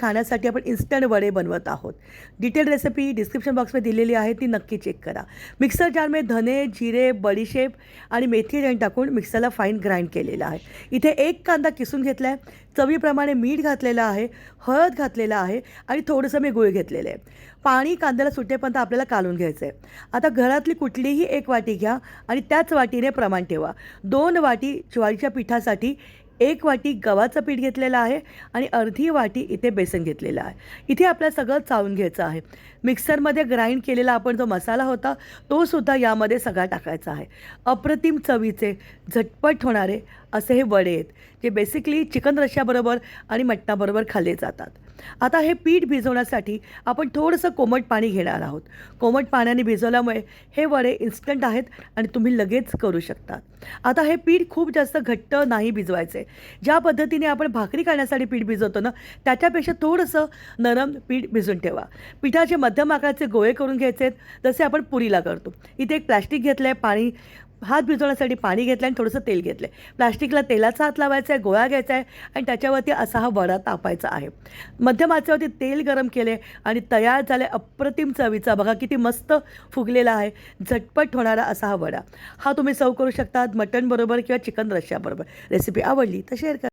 खाण्यासाठी आपण इन्स्टंट वडे बनवत आहोत. डिटेल रेसिपी डिस्क्रिप्शन बॉक्समध्ये दिलेली आहे ती नक्की चेक करा. मिक्सर जारमध्ये धने जिरे बडीशेप आणि मेथी दाणे टाकून मिक्सरला फाईन ग्राइंड केलेलं आहे. इथे एक कांदा किसून घेतला आहे चवीप्रमाणे मीठ घातलेलं आहे हळद घातलेलं आहे आणि थोडंसं मी गुळ घेतलेलं आहे. पाणी कांद्याला सुटेपर्यंत आपल्याला काढून घ्यायचं आहे आता घरातली कुठलीही एक वाटी घ्या आणि त्याच वाटीने प्रमाण ठेवा. दोन वाटी ज्वारीच्या पिठासाठी एक वाटी गव्हाचं पीठ घेतलेलं आहे आणि अर्धी वाटी इथे बेसन घेतलेलं आहे. इथे आपल्याला सगळं चाळून घ्यायचं आहे. मिक्सरमध्ये ग्राइंड केलेला आपण जो मसाला होता तो सुद्धा यामध्ये सगळा टाकायचा आहे. अप्रतिम चवीचे झटपट होणारे असे हे वडे आहेत जे बेसिकली चिकन रश्श्याबरोबर आणि मटणाबरोबर खाल्ले जातात. आता हे पीठ भिजवण्यासाठी आपण थोडंसं कोमट पाणी घेणार आहोत. कोमट पाण्याने भिजवल्यामुळे हे वडे इन्स्टंट आहेत आणि तुम्ही लगेच करू शकता आता हे पीठ खूप जास्त घट्ट नाही भिजवायचे. ज्या पद्धतीने आपण भाकरी करण्यासाठी पीठ भिजवतो ना त्याच्यापेक्षा थोडंसं नरम पीठ भिजून ठेवा. पिठाचे मध्यम आकाराचे गोळे करून घ्यायचे आहेत. जसे आपण पुरीला करतो. इथे एक प्लॅस्टिक घेतलं आहे पाणी हात भिजवण्यासाठी पाणी घेतलं आणि थोडंसं तेल घेतलं आहे प्लास्टिकला तेलाचा हात लावायचा आहे गोळा घ्यायचा आहे आणि त्याच्यावरती असा हा वडा तापायचा आहे. मध्यम आचेवरती तेल गरम केले आणि तयार झाले अप्रतिम चवीचा. बघा किती मस्त फुगलेला आहे. झटपट होणारा असा हा वडा. हा तुम्ही सर्व करू शकता मटणबरोबर किंवा चिकन रश्श्याबरोबर रेसिपी आवडली तर शेअर करा.